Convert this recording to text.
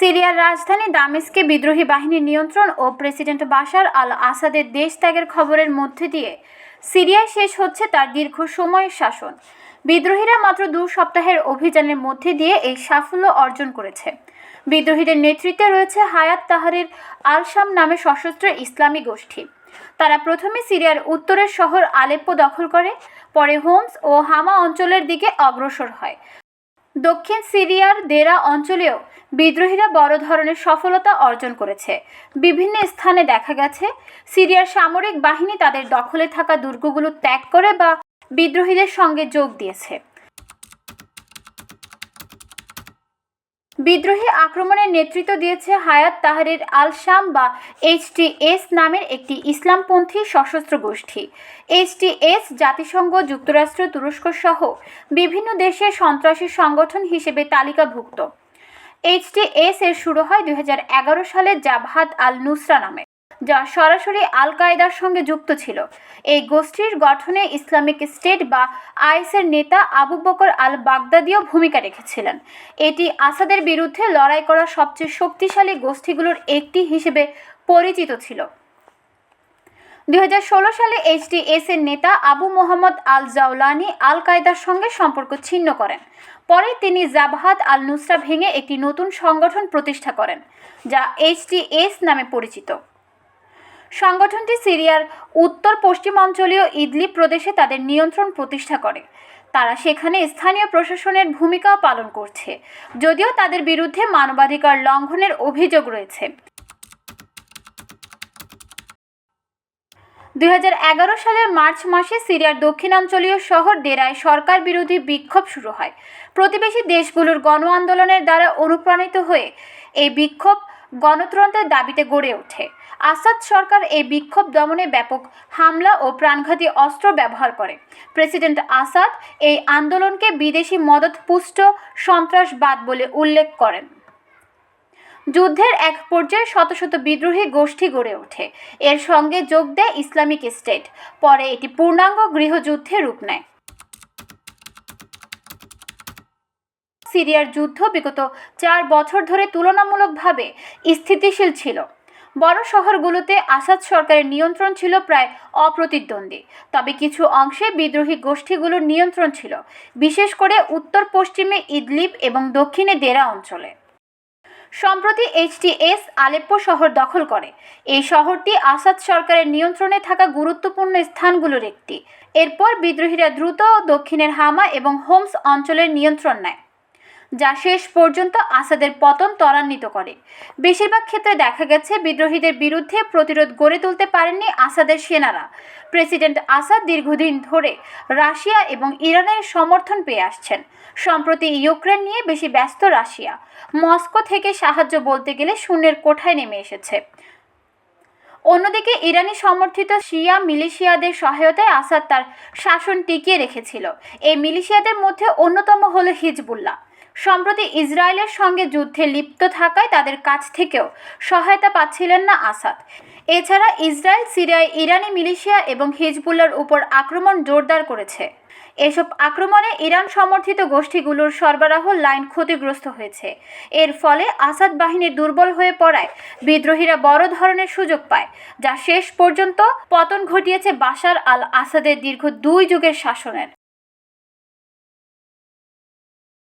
সিরিয়ার রাজধানী দামেস্কে বিদ্রোহী বাহিনীর নিয়ন্ত্রণ ও প্রেসিডেন্ট বাশার আল আসাদের দেশ ত্যাগের খবরের মধ্যে দিয়ে সিরিয়ায় শেষ হচ্ছে তার দীর্ঘ সময়ের শাসন। বিদ্রোহীরা মাত্র দু সপ্তাহের অভিযানের মধ্যে দিয়ে এই সাফল্য অর্জন করেছে। বিদ্রোহীদের নেতৃত্বে রয়েছে হায়াত তাহারির আলশাম নামে সশস্ত্র ইসলামী গোষ্ঠী। তারা প্রথমে সিরিয়ার উত্তরের শহর আলেপ্পো দখল করে, পরে হোমস ও হামা অঞ্চলের দিকে অগ্রসর হয়। দক্ষিণ সিরিয়ার দেরা অঞ্চলেও বিদ্রোহীরা বড় ধরনের সফলতা অর্জন করেছে। বিভিন্ন স্থানে দেখা গেছে, সিরিয়ার সামরিক বাহিনী তাদের দখলে থাকা দুর্গগুলো ত্যাগ করে বা বিদ্রোহীদের সঙ্গে যোগ দিয়েছে। বিদ্রোহী আক্রমণের নেতৃত্ব দিয়েছে হায়াত তাহারের আল শাম বা এইচটিএস নামের একটি ইসলামপন্থী সশস্ত্র গোষ্ঠী। এইচটিএস জাতিসংঘ, যুক্তরাষ্ট্র তুরস্ক সহ বিভিন্ন দেশে সন্ত্রাসী সংগঠন হিসেবে তালিকাভুক্ত। এইচটিএস এর শুরু হয় দুই হাজার এগারো সালে জাভাদ আল নুসরা নামে। যা সরাসরি আল কায়দার সঙ্গে যুক্ত ছিল। এই গোষ্ঠীর গঠনে ইসলামিক স্টেট বা আইএসের নেতা আবু বকর আল বাগদাদিও ভূমিকা রেখেছিলেন। এটি আসাদের বিরুদ্ধে লড়াই করা সবচেয়ে শক্তিশালী গোষ্ঠীগুলোর একটি হিসেবে পরিচিত ছিল। দুই হাজার ষোলো সালে এইচডিএস এর নেতা আবু মোহাম্মদ আল জাওলানি আল কায়দার সঙ্গে সম্পর্ক ছিন্ন করেন। পরে তিনি জাবহাত আল নুসরা ভেঙে একটি নতুন সংগঠন প্রতিষ্ঠা করেন, যা এইচটিএস নামে পরিচিত। সংগঠনটি সিরিয়ার উত্তর পশ্চিমাঞ্চলীয় ইদলি প্রদেশে তাদের নিয়ন্ত্রণ প্রতিষ্ঠা করে। তারা সেখানে স্থানীয় প্রশাসনের ভূমিকাও পালন করছে, যদিও তাদের বিরুদ্ধে মানবাধিকার লঙ্ঘনের অভিযোগ রয়েছে। দুই হাজার এগারো সালের মার্চ মাসে সিরিয়ার দক্ষিণাঞ্চলীয় শহর দেরায় সরকার বিরোধী বিক্ষোভ শুরু হয়। প্রতিবেশী দেশগুলোর গণ আন্দোলনের দ্বারা অনুপ্রাণিত হয়ে এই বিক্ষোভ গণতন্ত্রের দাবিতে গড়ে ওঠে। আসাদ সরকার এই বিক্ষোভ দমনে ব্যাপক হামলা ও প্রাণঘাতী অস্ত্র ব্যবহার করে। প্রেসিডেন্ট আসাদ এই আন্দোলনকে বিদেশি মদতপুষ্ট সন্ত্রাসবাদ বলে উল্লেখ করেন। যুদ্ধের এক পর্যায়ে শত শত বিদ্রোহী গোষ্ঠী গড়ে ওঠে। এর সঙ্গে যোগ দেয় ইসলামিক স্টেট। পরে এটি পূর্ণাঙ্গ গৃহযুদ্ধে রূপ নেয়। সিরিয়ার যুদ্ধ বিগত চার বছর ধরে তুলনামূলকভাবে স্থিতিশীল ছিল। বড় শহরগুলোতে আসাদ সরকারের নিয়ন্ত্রণ ছিল প্রায় অপ্রতিদ্বন্দ্বী। তবে কিছু অংশে বিদ্রোহী গোষ্ঠীগুলোর নিয়ন্ত্রণ ছিল, বিশেষ করে উত্তর পশ্চিমে ইদলিব এবং দক্ষিণে দেরা অঞ্চলে। সম্প্রতি এইচটিএস আলেপ্পো শহর দখল করে। এই শহরটি আসাদ সরকারের নিয়ন্ত্রণে থাকা গুরুত্বপূর্ণ স্থানগুলোর একটি। এরপর বিদ্রোহীরা দ্রুত দক্ষিণের হামা এবং হোমস অঞ্চলের নিয়ন্ত্রণ নেয়। যা শেষ পর্যন্ত আসাদের পতন ত্বরান্বিত করে। বেশিরভাগ ক্ষেত্রে দেখা গেছে বিদ্রোহীদের বিরুদ্ধে প্রতিরোধ গড়ে তুলতে পারেননি আসাদের সেনারা। প্রেসিডেন্ট আসাদ দীর্ঘদিন ধরে রাশিয়া এবং ইরানের সমর্থন পেয়ে আসছেন। সম্প্রতি ইউক্রেন নিয়ে বেশি ব্যস্ত রাশিয়া। মস্কো থেকে সাহায্য বলতে গেলে শূন্যের কোঠায় নেমে এসেছে। অন্যদিকে ইরানি সমর্থিত শিয়া মিলিশিয়াদের সহায়তায় আসাদ তার শাসন টিকিয়ে রেখেছিল। এই মিলিশিয়াদের মধ্যে অন্যতম হল হিজবুল্লাহ। সম্প্রতি ইসরায়েলের সঙ্গে যুদ্ধে লিপ্ত থাকায় তাদের কাছ থেকেও সহায়তা পাচ্ছিলেন না আসাদ। এছাড়া ইসরায়েল, সিরিয়ায় ইরানি মিলিশিয়া এবং হিজবুল্লার উপর আক্রমণ জোরদার করেছে। এসব আক্রমণে ইরান সমর্থিত গোষ্ঠীগুলোর সরবরাহ লাইন ক্ষতিগ্রস্ত হয়েছে। এর ফলে আসাদ বাহিনী দুর্বল হয়ে পড়ায় বিদ্রোহীরা বড় ধরনের সুযোগ পায়, যা শেষ পর্যন্ত পতন ঘটিয়েছে বাশার আল আসাদের দীর্ঘ দুই যুগের শাসনের।